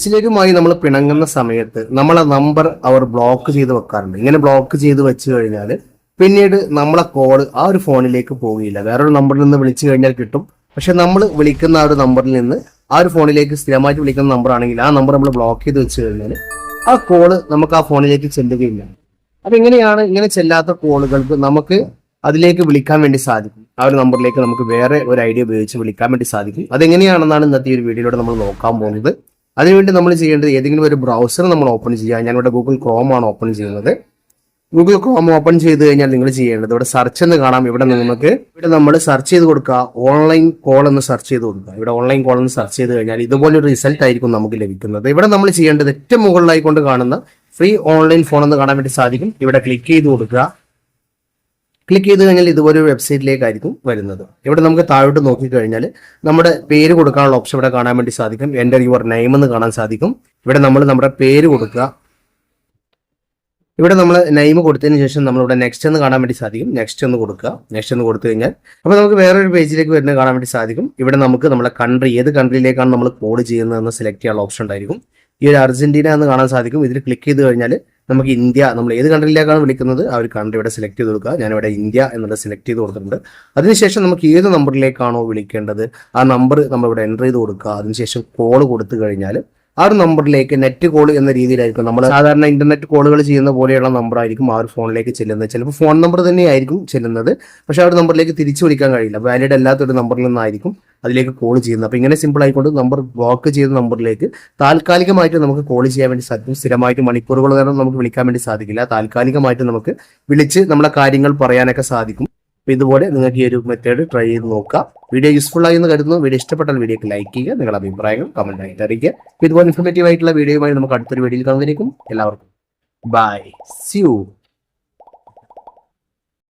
ചിലരുമായി നമ്മൾ പിണങ്ങുന്ന സമയത്ത് നമ്മളെ നമ്പർ അവർ ബ്ലോക്ക് ചെയ്ത് വെക്കാറുണ്ട്. ഇങ്ങനെ ബ്ലോക്ക് ചെയ്ത് വെച്ച് കഴിഞ്ഞാൽ പിന്നീട് നമ്മളെ കോൾ ആ ഒരു ഫോണിലേക്ക് പോവുകയില്ല. വേറൊരു നമ്പറിൽ നിന്ന് വിളിച്ചു കഴിഞ്ഞാൽ കിട്ടും. പക്ഷെ നമ്മൾ വിളിക്കുന്ന ആ ഒരു നമ്പറിൽ നിന്ന് ആ ഒരു ഫോണിലേക്ക് സ്ഥിരമായിട്ട് വിളിക്കുന്ന നമ്പർ ആണെങ്കിൽ ആ നമ്പർ നമ്മൾ ബ്ലോക്ക് ചെയ്ത് വെച്ച് കഴിഞ്ഞാൽ ആ കോൾ നമുക്ക് ആ ഫോണിലേക്ക് ചെല്ലുകയില്ല. അപ്പൊ എങ്ങനെയാണ് ഇങ്ങനെ ചെല്ലാത്ത കോളുകൾക്ക് നമുക്ക് അതിലേക്ക് വിളിക്കാൻ വേണ്ടി സാധിക്കും. ആ ഒരു നമ്പറിലേക്ക് നമുക്ക് വേറെ ഒരു ഐഡിയ ഉപയോഗിച്ച് വിളിക്കാൻ വേണ്ടി സാധിക്കും. അതെങ്ങനെയാണെന്നാണ് ഇന്നത്തെ ഒരു വീഡിയോയിലൂടെ നമ്മൾ നോക്കാൻ പോകുന്നത്. അതിനുവേണ്ടി നമ്മൾ ചെയ്യേണ്ടത് ഏതെങ്കിലും ഒരു ബ്രൗസർ നമ്മൾ ഓപ്പൺ ചെയ്യുക. ഞാനിവിടെ ഗൂഗിൾ ക്രോം ആണ് ഓപ്പൺ ചെയ്യുന്നത്. ഗൂഗിൾ ക്രോം ഓപ്പൺ ചെയ്ത് കഴിഞ്ഞാൽ നിങ്ങൾ ചെയ്യേണ്ടത് ഇവിടെ സെർച്ച് എന്ന് കാണാം. ഇവിടെ നമുക്ക് ഇവിടെ നമ്മൾ സെർച്ച് ചെയ്ത് കൊടുക്കുക. ഓൺലൈൻ കോൾ എന്ന് സെർച്ച് ചെയ്ത് കൊടുക്കുക. ഇവിടെ ഓൺലൈൻ കോൾ എന്ന് സെർച്ച് ചെയ്ത് കഴിഞ്ഞാൽ ഇതുപോലൊരു റിസൾട്ട് ആയിരിക്കും നമുക്ക് ലഭിക്കുന്നത്. ഇവിടെ നമ്മൾ ചെയ്യേണ്ടത് ഏറ്റവും മുകളിലായി കൊണ്ട് കാണുന്ന ഫ്രീ ഓൺലൈൻ ഫോൺ എന്ന് കാണാൻ വേണ്ടി സാധിക്കും. ഇവിടെ ക്ലിക്ക് ചെയ്ത് കൊടുക്കുക. ക്ലിക്ക് ചെയ്ത് കഴിഞ്ഞാൽ ഇതുപോലെ ഒരു വെബ്സൈറ്റിലേക്കായിരിക്കും വരുന്നത്. ഇവിടെ നമുക്ക് താഴോട്ട് നോക്കിക്കഴിഞ്ഞാൽ നമ്മുടെ പേര് കൊടുക്കാനുള്ള ഓപ്ഷൻ ഇവിടെ കാണാൻ വേണ്ടി സാധിക്കും. എന്റെ യുവർ നെയിം എന്ന് കാണാൻ സാധിക്കും. ഇവിടെ നമ്മൾ നമ്മുടെ പേര് കൊടുക്കുക. ഇവിടെ നമ്മൾ നെയിം കൊടുത്തതിന് ശേഷം നമ്മളിവിടെ നെക്സ്റ്റ് എന്ന് കാണാൻ വേണ്ടി സാധിക്കും. നെക്സ്റ്റ് എന്ന് കൊടുക്കുക. നെക്സ്റ്റ് എന്ന് കൊടുത്തു കഴിഞ്ഞാൽ അപ്പോൾ നമുക്ക് വേറൊരു പേജിലേക്ക് വരുന്നത് കാണാൻ വേണ്ടി സാധിക്കും. ഇവിടെ നമുക്ക് നമ്മുടെ കൺട്രി ഏത് കൺട്രിയിലേക്കാണ് നമ്മൾ കോൾ ചെയ്യുന്നതെന്ന് സെലക്ട് ചെയ്യാനുള്ള ഓപ്ഷൻ ഉണ്ടായിരിക്കും. ഈ ഒരു അർജന്റീന എന്ന് കാണാൻ സാധിക്കും. ഇതിൽ ക്ലിക്ക് ചെയ്ത് കഴിഞ്ഞാൽ നമുക്ക് ഇന്ത്യ നമ്മൾ ഏത് കൺട്രിയിലേക്കാണ് വിളിക്കുന്നത്? ആ ഒരു കൺട്രി ഇവിടെ സെലക്ട് ചെയ്ത് കൊടുക്കുക. ഞാനിവിടെ ഇന്ത്യ എന്നുള്ളത് സെലക്ട് ചെയ്ത് കൊടുത്തിട്ടുണ്ട്. അതിനുശേഷം നമുക്ക് ഏത് നമ്പറിലേക്കാണോ വിളിക്കേണ്ടത്? ആ നമ്പർ നമ്മൾ ഇവിടെ എന്റർ ചെയ്ത് കൊടുക്കുക. അതിനുശേഷം കോൾ കൊടുത്തു കഴിഞ്ഞാൽ ആ ഒരു നമ്പറിലേക്ക് നെറ്റ് കോൾ എന്ന രീതിയിലായിരിക്കും. നമ്മൾ സാധാരണ ഇന്റർനെറ്റ് കോളുകൾ ചെയ്യുന്ന പോലെയുള്ള നമ്പർ ആയിരിക്കും ആ ഒരു ഫോണിലേക്ക് ചെല്ലുന്നത്. ചിലപ്പോൾ ഫോൺ നമ്പർ തന്നെയായിരിക്കും ചെല്ലുന്നത്. പക്ഷെ ആ ഒരു നമ്പറിലേക്ക് തിരിച്ചു വിളിക്കാൻ കഴിയില്ല. വാലിഡ് അല്ലാത്തൊരു നമ്പറിൽ നിന്നായിരിക്കും അതിലേക്ക് കോൾ ചെയ്യുന്നത്. അപ്പോൾ ഇങ്ങനെ സിമ്പിൾ ആയിക്കൊണ്ട് നമ്പർ ബ്ലോക്ക് ചെയ്ത നമ്പറിലേക്ക് താൽക്കാലികമായിട്ട് നമുക്ക് കോൾ ചെയ്യാൻ വേണ്ടി സാധിക്കും. സ്ഥിരമായിട്ട് മണിക്കൂറുകൾ നേരം നമുക്ക് വിളിക്കാൻ വേണ്ടി സാധിക്കില്ല. താൽക്കാലികമായിട്ട് നമുക്ക് വിളിച്ച് നമ്മളെ കാര്യങ്ങൾ പറയാനൊക്കെ സാധിക്കും. ഇതുപോലെ നിങ്ങൾക്ക് ഈ ഒരു മെത്തേഡ് ട്രൈ ചെയ്ത് നോക്കുക വീഡിയോ യൂസ്ഫുൾ ആയി എന്ന് കരുതുന്നു. വീഡിയോ ഇഷ്ടപ്പെട്ടാൽ വീഡിയോക്ക് ലൈക്ക് ചെയ്യുക നിങ്ങളുടെ അഭിപ്രായങ്ങൾ കമന്റ് ആയിട്ട് അറിയിക്കുക. ഇതുപോലെ ഇൻഫോർമേറ്റീവ് ആയിട്ടുള്ള വീഡിയോയുമായി നമുക്ക് അടുത്തൊരു വീഡിയോയിൽ കാണുന്നതായിരിക്കും എല്ലാവർക്കും ബൈ സ്യൂ